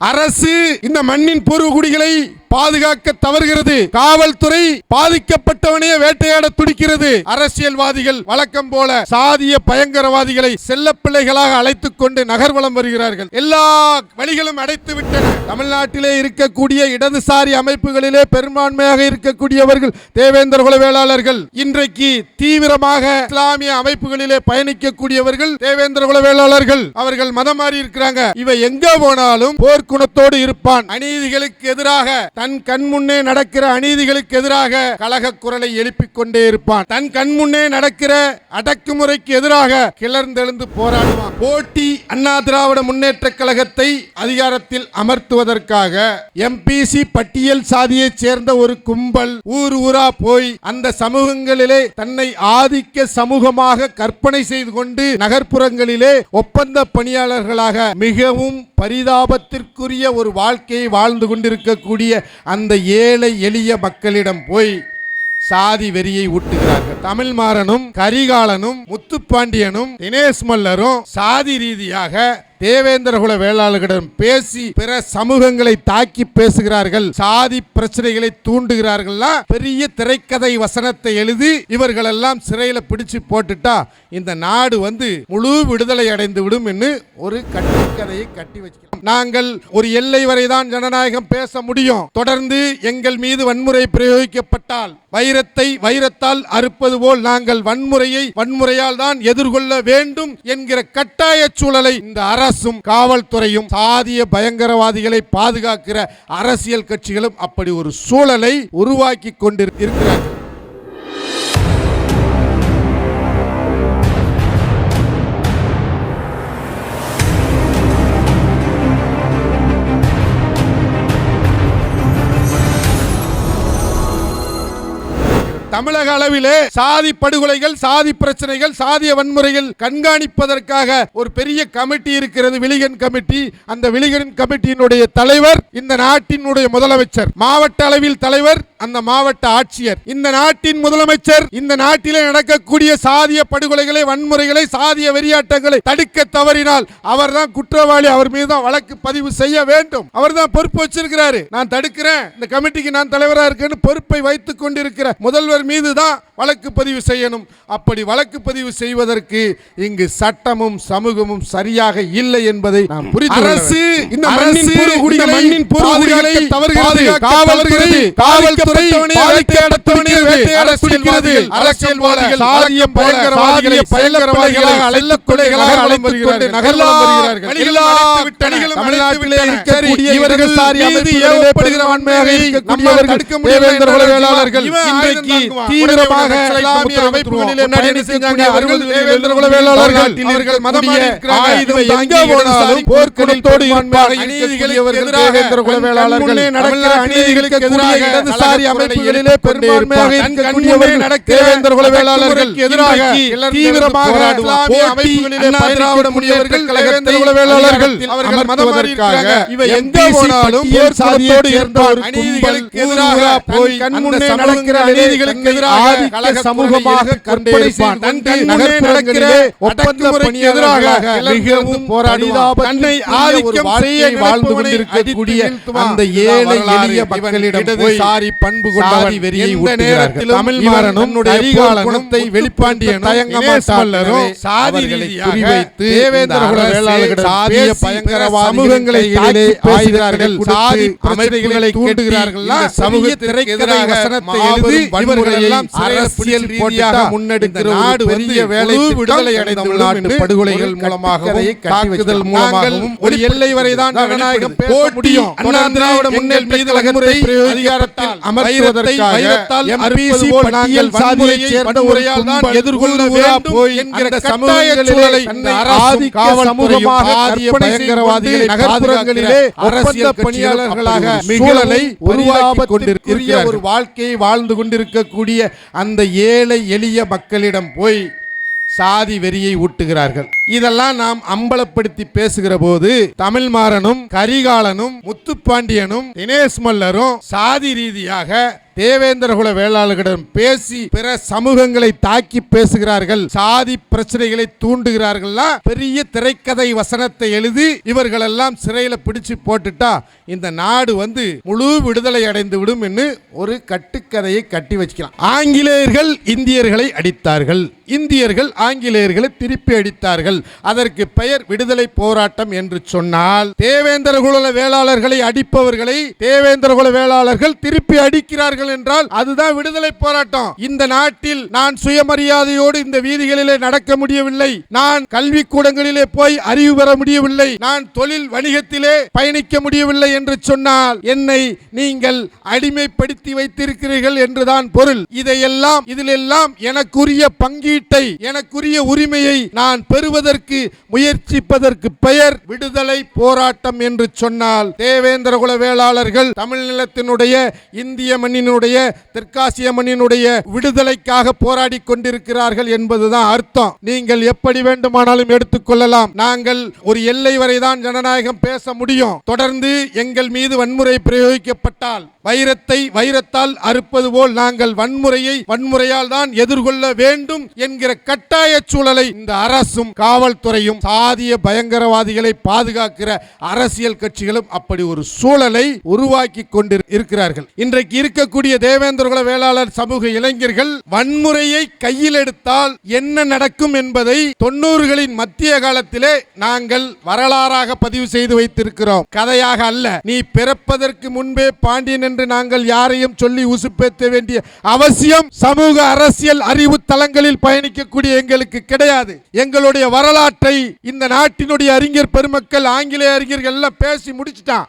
அரசு இந்த மண்ணின் பூர்வகுடிகளை பாதுகாக்க தவறுகிறது. காவல்துறை பாதிக்கப்பட்டவனையே வேட்டையாட துடிக்கிறது. அரசியல்வாதிகள் வழக்கம் போல சாதிய பயங்கரவாதிகளை செல்ல பிள்ளைகளாக அழைத்துக் கொண்டு நகர்வலம் வருகிறார்கள். எல்லா வழிகளும் அடைத்து விட்டன தமிழ்நாட்டிலே இருக்கக்கூடிய இடதுசாரி அமைப்புகளிலே பெரும்பான்மையாக இருக்கக்கூடியவர்கள் தேவேந்திர குல வேளாளர்கள் இன்றைக்கு தீவிரமாக இஸ்லாமிய அமைப்புகளிலே பயணிக்கக்கூடியவர்கள் தேவேந்திர குல வேளாளர்கள் அவர்கள் மதம் மாறி இருக்கிறாங்க இவ எங்க போனாலும் போர்க்குணத்தோடு இருப்பான். அநீதிகளுக்கு எதிராக தன் கண் முன்னே நடக்கிற அநீதிகளுக்கு எதிராக கழக குரலை எழுப்பிக் கொண்டே இருப்பான். தன் கண் முன்னே நடக்கிற அடக்குமுறைக்கு எதிராக கிளர்ந்தெழுந்து போராடுவான். போட்டி அண்ணா திராவிட முன்னேற்ற கழகத்தை அதிகாரத்தில் அமர்த்துவதற்காக எம்பிசி பட்டியல் சாதியைச் சேர்ந்த ஒரு கும்பல் ஊர் ஊரா போய் அந்த சமூகங்களிலே தன்னை ஆதிக்க சமூகமாக கற்பனை செய்து கொண்டு நகர்ப்புறங்களிலே ஒப்பந்த பணியாளர்களாக மிகவும் பரிதாபத்திற்குரிய ஒரு வாழ்க்கையை வாழ்ந்து கொண்டிருக்கக்கூடிய அந்த ஏழை எளிய மக்களிடம் போய் சாதி வெறியை ஊட்டுகிறார்கள். தமிழ் மாறனும் கரிகாலனும் முத்துப்பாண்டியனும் தினேஷ் மல்லரும் சாதி ரீதியாக தேவேந்திரகுல வேளாளர்களிடம் பேசி பிற சமூகங்களை தாக்கி பேசுகிறார்கள் சாதி பிரச்சனைகளை தூண்டுகிறார்கள் பெரிய திரைக்கதை வசனத்தை எழுதி இவர்களெல்லாம் சிறையில பிடிச்சு போட்டுட்டா இந்த நாடு வந்து முழு விடுதலை அடைந்து விடும் என்று ஒரு கட்டுக்கதையை கட்டி வச்சுக்கிறோம் நாங்கள் ஒரு எல்லை வரைதான் ஜனநாயகம் பேச முடியும். தொடர்ந்து எங்கள் மீது வன்முறை பிரயோகிக்கப்பட்டால் வைரத்தை வைரத்தால் அறுப்பது போல் நாங்கள் வன்முறையை வன்முறையால் தான் எதிர்கொள்ள வேண்டும் என்கிற கட்டாய சூழலை இந்த அரசும் காவல்துறையும் சாதிய பயங்கரவாதிகளை பாதுகாக்கிற அரசியல் கட்சிகளும் அப்படி ஒரு சூழலை உருவாக்கி கொண்டிருக்கிறார்கள் தமிழக அளவிலே சாதி படுகொலைகள் சாதி பிரச்சனைகள் சாதிய வன்முறைகள் கண்காணிப்பதற்காக ஒரு பெரிய கமிட்டி இருக்கிறது விலிகன் கமிட்டி. அந்த விலிகன் கமிட்டியினுடைய தலைவர் இந்த நாட்டினுடைய முதலமைச்சர். மாவட்ட அளவில் தலைவர் அந்த மாவட்ட ஆட்சியர் இந்த நாட்டின் முதலமைச்சர் இந்த நாட்டிலே நடக்கக்கூடிய சாதிய படுகொலைகளை வன்முறைகளை சாதிய வெறியாட்டங்களை தடுக்க தவறினால் அவர்தான் குற்றவாளி அவர் மீது தான் வழக்கு பதிவு செய்ய வேண்டும். அவர்தான் பொறுப்பு வச்சிருக்கிறாரு. நான் தடுக்கிறேன். இந்த கமிட்டிக்கு நான் தலைவரா இருக்கேன்னு பொறுப்பை வைத்துக் கொண்டிருக்கிற முதல்வர் மீது தான் வழக்கு பதிவு செய்யணும். அப்படி வழக்கு பதிவு செய்வதற்கு இங்கு சட்டமும் சமூகமும் சரியாக இல்லை என்பதை நாம் புரிந்து அரசு இந்த மண்ணின் பூர்வகுடிகளை மண்ணின் பூர்வகுடிகளை தவறுகிறது காவல்துறை வேட்டையாடப்படுகிறது அரசியல்வாதிகள் சாதிய பயங்கரவாதிகளை பயங்கரவாதிகளாக அழைத்துக்கொள்ளைகளாக அழைத்துக் கொண்டு நகர்வலம் வருகிறார்கள். எல்லா தமிழ்நாட்டிலே இருக்கக்கூடிய இவர்கள் சாரி மீது ஏவப்படுகிற ஆண்மையாக இருக்கக்கூடியவர்கள் தேவேந்திர குல வேளாளர்கள் இன்றைக்கு தீவிரமாக இஸ்லாமிய அமைப்புகளிலே செஞ்சாங்க அவர்கள் தேவேந்திர குல வேளாளர்கள் இவர்கள் மதம் ஆயுதம் எங்க போனாலும் போர்க்குணத்தோடு இருப்பாக அநீதிகளுக்கு தேவேந்திர குல வேளாளர்கள் நடக்கிற அநீதிகளுக்கு எதிராக இடதுசாரி அமைப்புகளிலே பெரும்பான்மையாக இருக்கக்கூடியவர்கள் தேவேந்திர குல வேளாளர்கள் எதிராக தீவிரமாக சமூகமாக மிகவும் வாழ்ந்து கொண்டிருக்கக்கூடிய அந்த ஏழை எளிய மக்களிடம் போய் சாரி பண்பு கொண்டாடி வெறியை நேரத்தில் தமிழ் மாறனும் கரிகாலனும் வெளிப்பாண்டியனும் தயங்க மாட்டாளரும் குறிவைத்து தேவேந்திர குல வேளாளர்கள் சாதிய பயங்கரவாத சமூகங்களை ஆயுதார்கள் சாதி பிரச்சனைகளை தூண்டுகிறார்கள் சமூக திரைக்கதை வசனத்தை எழுதி இவர்களெல்லாம் அரசியல் ரீதியாக முன்னெடுக்கிற நாடு பெரிய வேலை விடுதலை அடைந்த நாட்டு படுகொலைகள் மூலமாக தாக்குதல் மூலமாகவும் ஒரு எல்லை வரைதான் ஜனநாயகம் போட்டியும் அண்ணா திராவிட முன்னேற்ற மீது அதிகாரத்தில் அமர்த்துவதற்காக எம்பிசி பட்டியல் சாதியைச் சேர்ந்த முறையால் தான் எதிர்கொள்ள வேண்டும் என்கிற கட்டாய சூழலை ஆதி சமூகமாக ஆதிய பயங்கரவாதிகளை நகர்ப்புறங்களிலே அரசியல் பணியாளர்களாக சூழலை கொண்டிருக்கிற ஒரு வாழ்க்கையை வாழ்ந்து கொண்டிருக்கக்கூடிய அந்த ஏழை எளிய மக்களிடம் போய் சாதி வெறியை ஊட்டுகிறார்கள். இதெல்லாம் நாம் அம்பலப்படுத்தி பேசுகிற போது தமிழ் மாறனும் கரிகாலனும் முத்துப்பாண்டியனும் தினேஷ் மல்லரும் சாதி ரீதியாக தேவேந்திரகுல வேளாளர்களிடம் பேசி பிற சமூகங்களை தாக்கி பேசுகிறார்கள் சாதி பிரச்சனைகளை தூண்டுகிறார்கள்னா பெரிய திரைக்கதை வசனத்தை எழுதி இவர்களெல்லாம் சிறையில் பிடிச்சு போட்டுட்டா இந்த நாடு வந்து முழு விடுதலை அடைந்து விடும் என்று ஒரு கட்டுக்கதையை கட்டி வச்சுக்கலாம். ஆங்கிலேயர்கள் இந்தியர்களை அடித்தார்கள். இந்தியர்கள் ஆங்கிலேயர்களை திருப்பி அடித்தார்கள். அதற்கு பெயர் விடுதலை போராட்டம் என்று சொன்னால் தேவேந்திரகுல வேளாளர்களை அடிப்பவர்களை தேவேந்திரகுல வேளாளர்கள் திருப்பி அடிக்கிறார்கள் என்றால் அதுதான் விடுதலை போராட்டம். இந்த நாட்டில் நான் சுயமரியாதையோடு இந்த வீதிகளிலே நடக்க முடியவில்லை. நான் கல்வி கூடங்களிலே போய் அறிவு பெற முடியவில்லை. நான் தொழில் வணிகத்திலே பயணிக்க முடியவில்லை என்று சொன்னால் என்னை நீங்கள் அடிமைப்படுத்தி வைத்திருக்கிறீர்கள் என்றுதான் பொருள். இதையெல்லாம் இதிலெல்லாம் எனக்குரிய பங்கீட்டை எனக்குரிய உரிமையை நான் பெறுவதற்கு முயற்சிப்பதற்கு பெயர் விடுதலை போராட்டம் என்று சொன்னால் தேவேந்திர குல வேளாளர்கள் தமிழ் நிலத்தினுடைய இந்திய மண்ணினுடைய தெற்காசிய மண்ணினுடைய விடுதலைக்காக போராடி கொண்டிருக்கிறார்கள் என்பதுதான் அர்த்தம். நீங்கள் எப்படி வேண்டுமானாலும் எடுத்துக்கொள்ளலாம் நாங்கள் ஒரு எல்லை வரைதான் ஜனநாயகம் பேச முடியும். தொடர்ந்து எங்கள் மீது வன்முறை பிரயோகிக்கப்பட்டால் வைரத்தை வைரத்தால் அறுப்பது போல் நாங்கள் வன்முறையை வன்முறையால் தான் எதிர்கொள்ள வேண்டும் என்கிற கட்டாய சூழலை இந்த அரசும் காவல்துறையும் சாதிய பயங்கரவாதிகளை பாதுகாக்கிற அரசியல் கட்சிகளும் அப்படி ஒரு சூழலை உருவாக்கி கொண்டு இருக்கிறார்கள். இன்றைக்கு இருக்கக்கூடிய தேவேந்திரகுல வேளாளர் சமூக இளைஞர்கள் வன்முறையை கையில் எடுத்தால் என்ன நடக்கும் என்பதை தொண்ணூறுகளின் மத்திய காலத்திலே நாங்கள் வரலாறாக பதிவு செய்து வைத்திருக்கிறோம். கதையாக அல்ல. நீ பிறப்பதற்கு முன்பே பாண்டியன் என்று நாங்கள் யாரையும் சொல்லி உசுப்பேற்ற வேண்டிய அவசியம் சமூக அரசியல் அறிவு தளங்களில் பயணிக்கக்கூடிய எங்களுக்கு கிடையாது. எங்களுடைய வரலாற்றை இந்த நாட்டினுடைய அறிஞர் பெருமக்கள் ஆங்கிலேய அறிஞர்கள் எல்லாம் பேசி முடிச்சிட்டான்.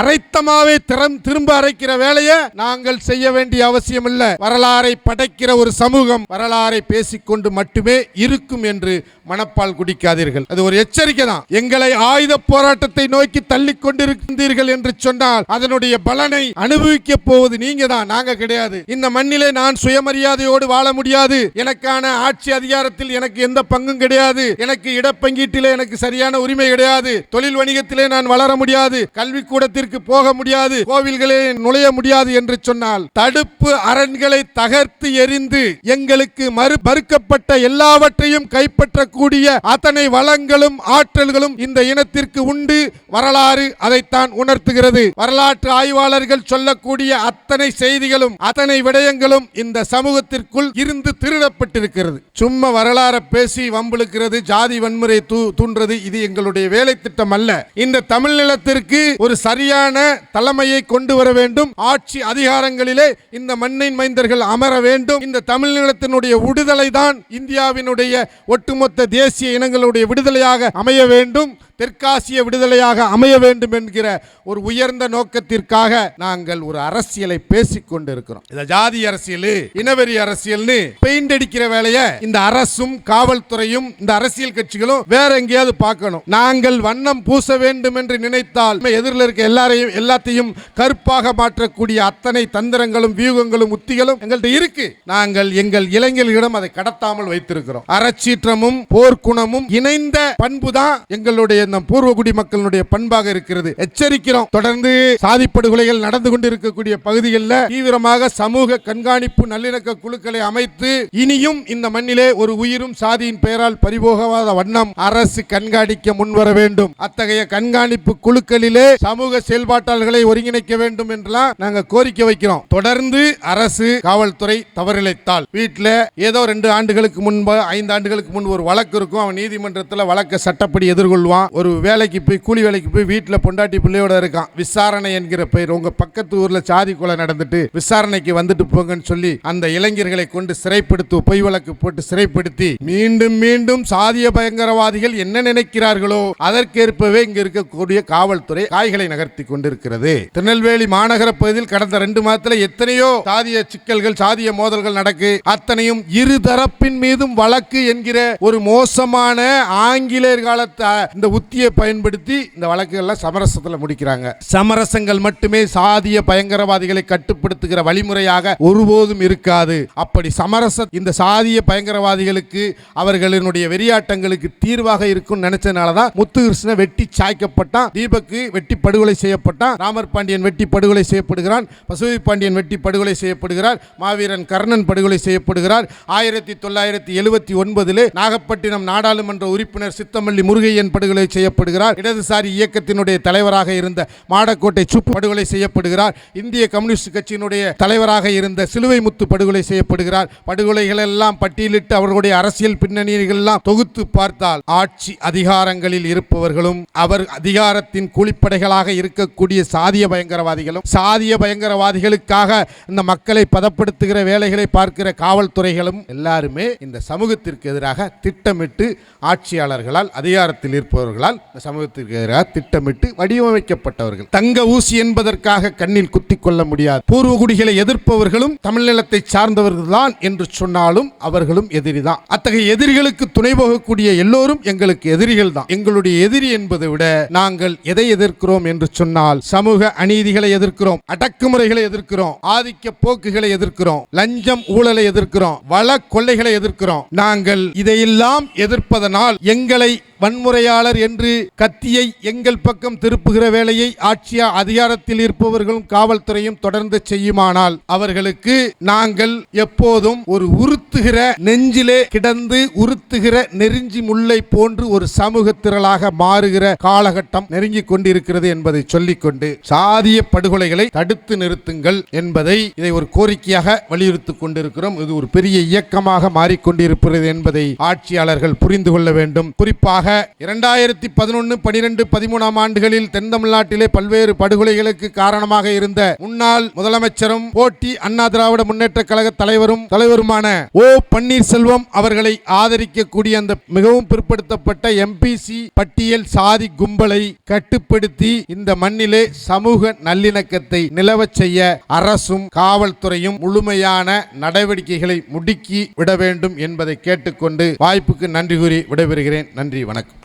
அரைத்தமாவே திறம் திரும்ப அரைக்கிற வேலையை நாங்கள் செய்ய வேண்டிய அவசியம் இல்ல. வரலாறை படைக்கிற ஒரு சமூகம் வரலாறை பேசிக்கொண்டு மட்டுமே இருக்கும் என்று மனப்பால் குடிக்காதீர்கள். அது ஒரு எச்சரிக்கை தான். எங்களை ஆயுத போராட்டத்தை நோக்கி தள்ளிக்கொண்டிருக்கின்றீர்கள் என்று சொன்னால் அதனுடைய பலனை அனுபவிக்க போவது நீங்க தான் நாங்க கிடையாது. இந்த மண்ணிலே நான் சுயமரியாதையோடு வாழ முடியாது. எனக்கான ஆட்சி அதிகாரத்தில் எனக்கு எந்த பங்கும் கிடையாது. எனக்கு இடப்பங்கீட்டிலே எனக்கு சரியான உரிமை கிடையாது. தொழில் வணிகத்திலே நான் வளர முடியாது. கல்விக்கூடத்திற்கு போக முடியாது. கோவில்களே நுழைய முடியாது என்று சொன்னால் தடுப்பு அரண்களை தகர்த்து எரிந்து எங்களுக்கு மறு மறுக்கப்பட்ட எல்லாவற்றையும் கைப்பற்றக்கூடிய அத்தனை வளங்களும் ஆற்றல்களும் இந்த இனத்திற்கு உண்டு. வரலாறு அதைத்தான் உணர்த்துகிறது. வரலாற்று ஆய்வாளர்கள் சொல்லக்கூடிய அத்தனை செய்திகளும் அத்தனை விடயங்களும் இந்த சமூகத்திற்குள் இருந்து திருடப்பட்டிருக்கிறது. சும்மா வரலாற பேசி வம்பிழுக்கிறது ஜாதி வன்முறை தூ- தூண்டுறது இது எங்களுடைய வேலை திட்டம் அல்ல. இந்த தமிழ் நிலத்திற்கு ஒரு சரியான தலைமையை கொண்டு வர வேண்டும். ஆட்சி அதிகாரங்களிலே இந்த மண்ணின் மைந்தர்கள் அமர வேண்டும். இந்த தமிழ் நிலத்தினுடைய விடுதலை தான் இந்தியாவினுடைய ஒட்டுமொத்த தேசிய இனங்களுடைய விடுதலையாக அமைய வேண்டும். தெற்காசிய விடுதலையாக அமைய வேண்டும் என்கிற ஒரு உயர்ந்த நோக்கத்திற்காக நாங்கள் ஒரு அரசியலை பேசிக் கொண்டிருக்கிறோம். இந்த ஜாதி அரசியல். இனவெறி அரசியல்னு பெயிண்ட் அடிக்கிற வேலையை இந்த அரசும் காவல்துறையும் இந்த அரசியல் கட்சிகளும் வேற எங்கேயாவது பார்க்கணும். நாங்கள் வண்ணம் பூச வேண்டும் என்று நினைத்தால் எதிரில் இருக்க எல்லாரையும் எல்லாத்தையும் கருப்பாக மாற்றக்கூடிய அத்தனை தந்திரங்களும் வியூகங்களும் உத்திகளும் எங்கள்கிட்ட இருக்கு. நாங்கள் எங்கள் இளைஞர்களிடம் அதை கடத்தாமல் வைத்திருக்கிறோம். அறச்சீற்றமும் போர்க்குணமும் இணைந்த பண்புதான் எங்களுடைய இந்த பூர்வகுடி மக்களுடைய பண்பாக இருக்கிறது. எச்சரிக்கிறோம். தொடர்ந்து சாதி படுகொலைகள் நடந்து கொண்டிருக்கக்கூடிய பகுதிகளில் தீவிரமாக சமூக கண்காணிப்பு நல்லிணக்க குழுக்களை அமைத்து இனியும் இந்த மண்ணிலே ஒரு உயிரும் சாதியின் பெயரால் பறிபோகாத வண்ணம் அரசு கண்காணிக்க முன்வர வேண்டும். அத்தகைய கண்காணிப்பு குழுக்களிலே சமூக செயல்பாட்டாளர்களை ஒருங்கிணைக்க வேண்டும் என்றெல்லாம் நாங்கள் கோரிக்கை வைக்கிறோம். தொடர்ந்து அரசு காவல்துறை தவறிழைத்தால் வீட்டில் ஏதோ ரெண்டு ஆண்டுகளுக்கு முன்பு ஐந்து ஆண்டுகளுக்கு முன்பு ஒரு வழக்கு இருக்கும். அவன் நீதிமன்றத்தில் வழக்கை சட்டப்படி எதிர்கொள்வான். ஒரு வேலைக்கு போய் கூலி வேலைக்கு போய் வீட்டில் பொண்டாட்டி பிள்ளையோட இருக்கான். விசாரணை என்கிற பெயர். உங்க பக்கத்து ஊர்ல சாதி கொலை நடந்துட்டு விசாரணைக்கு வந்துட்டு போங்கன்னு சொல்லி அந்த இளைஞர்களை கொண்டு சிறைப்படுத்தி பொய் வழக்கு போட்டு சிறைப்படுத்தி மீண்டும் மீண்டும் சாதிய பயங்கரவாதிகள் என்ன நினைக்கிறார்களோ அதற்கேற்பவே இங்க இருக்கக்கூடிய காவல்துறை காய்களை நகர்த்தி கொண்டிருக்கிறது. திருநெல்வேலி மாநகர பகுதியில் கடந்த ரெண்டு மாதத்துல எத்தனையோ சாதிய சிக்கல்கள் சாதிய மோதல்கள் நடக்கு. அத்தனையும் இரு தரப்பின் மீதும் வழக்கு என்கிற ஒரு மோசமான ஆங்கிலேயர் காலத்தை இந்த புத்தியை பயன்படுத்தி இந்த வழக்குகள்லாம் சமரசத்தில் முடிக்கிறாங்க. சமரசங்கள் மட்டுமே சாதிய பயங்கரவாதிகளை கட்டுப்படுத்துகிற வழிமுறையாக ஒருபோதும் இருக்காது. அப்படி சமரச இந்த சாதிய பயங்கரவாதிகளுக்கு அவர்களினுடைய வெறியாட்டங்களுக்கு தீர்வாக இருக்கும் நினைச்சதுனால தான் முத்துகிருஷ்ணன் வெட்டி சாய்க்கப்பட்டான் தீபக்கு வெட்டி படுகொலை செய்யப்பட்டான் ராமர் பாண்டியன் வெட்டி படுகொலை செய்யப்படுகிறான் பசுவை பாண்டியன் வெட்டி படுகொலை செய்யப்படுகிறார் மாவீரன் கர்ணன் படுகொலை செய்யப்படுகிறார். ஆயிரத்தி தொள்ளாயிரத்தி எழுபத்தி ஒன்பதிலே நாகப்பட்டினம் நாடாளுமன்ற உறுப்பினர் சித்தமல்லி முருகையன் படுகொலை செய்யப்படுகிறார். இடதுசாரி இயக்கத்தினுடைய தலைவராக இருந்த மாடக்கோட்டை சுப்பு படுகொலை செய்யப்படுகிறார். இந்திய கம்யூனிஸ்ட் கட்சியினுடைய தலைவராக இருந்த சிலுவை முத்து படுகொலை செய்யப்படுகிறார். படுகொலைகள் எல்லாம் பட்டியலிட்டு அவர்களுடைய அரசியல் பின்னணிகள் எல்லாம் தொகுத்து பார்த்தால் ஆட்சி அதிகாரங்களில் இருப்பவர்களும் அவர் அதிகாரத்தின் கூலிப்படைகளாக இருக்கக்கூடிய சாதிய பயங்கரவாதிகளும் சாதிய பயங்கரவாதிகளுக்காக இந்த மக்களை பதப்படுத்துகிற வேலைகளை பார்க்கிற காவல்துறைகளும் எல்லாருமே இந்த சமூகத்திற்கு எதிராக திட்டமிட்டு ஆட்சியாளர்களால் அதிகாரத்தில் இருப்பவர்களால் இந்த சமூகத்திற்கு எதிராக திட்டமிட்டு வடிவமைக்கப்பட்டவர்கள். தங்க ஊசி என்பதற்காக கண்ணில் குத்திக் கொள்ள முடியாது. பூர்வகுடிகளை எதிர்ப்பவர்களும் தமிழ்நிலத்தை சார்ந்தவர்கள் தான் என்று சொன்னாலும் அவர்களும் எதிரிதான். அத்தகைய எதிரிகளுக்கு துணை போகக்கூடிய எல்லோரும் எங்களுக்கு எதிரிகள் தான் எங்களுடைய எதிரி என்பதை விட நாங்கள் எதை எதிர்க்கிறோம் என்று சொன்னால் சமூக அநீதிகளை எதிர்க்கிறோம் அடக்குமுறைகளை எதிர்க்கிறோம் ஆதிக்க போக்குகளை எதிர்க்கிறோம் லஞ்சம் ஊழலை எதிர்க்கிறோம் வள கொள்ளைகளை எதிர்க்கிறோம். நாங்கள் இதையெல்லாம் எதிர்ப்பதனால் எங்களை வன்முறையாளர் என்று கத்தியை எங்கள் பக்கம் திருப்புகிற வேலையை ஆட்சியா அதிகாரத்தில் இருப்பவர்களும் காவல்துறையும் தொடர்ந்து செய்யுமானால் அவர்களுக்கு நாங்கள் எப்போதும் ஒரு உறுத்துகிற நெஞ்சிலே கிடந்து உறுத்துகிற நெருஞ்சி முல்லை போன்று ஒரு சமூக திரளாக மாறுகிற காலகட்டம் நெருங்கிக் கொண்டிருக்கிறது என்பதை சொல்லிக்கொண்டு சாதிய படுகொலைகளை தடுத்து நிறுத்துங்கள் என்பதை இதை ஒரு கோரிக்கையாக வலியுறுத்திக் கொண்டிருக்கிறோம். இது ஒரு பெரிய இயக்கமாக மாறிக்கொண்டிருக்கிறது என்பதை ஆட்சியாளர்கள் புரிந்து கொள்ள வேண்டும். குறிப்பாக இரண்டாயிரத்தி பதினொன்று பனிரெண்டு பதிமூணாம் ஆண்டுகளில் தென் தமிழ்நாட்டிலே பல்வேறு படுகொலைகளுக்கு காரணமாக இருந்த முன்னாள் முதலமைச்சரும் போட்டி அண்ணா திராவிட முன்னேற்ற கழக தலைவரும் தலைவருமான ஓ பன்னீர்செல்வம் அவர்களை ஆதரிக்கக்கூடிய அந்த மிகவும் பிற்படுத்தப்பட்ட எம்பிசி பட்டியல் சாதி கும்பலை கட்டுப்படுத்தி இந்த மண்ணிலே சமூக நல்லிணக்கத்தை நிலவச் செய்ய அரசும் காவல்துறையும் முழுமையான நடவடிக்கைகளை முடுக்கி விட வேண்டும் என்பதை கேட்டுக்கொண்டு வாய்ப்புக்கு நன்றி கூறி விடைபெறுகிறேன். நன்றி வணக்கம்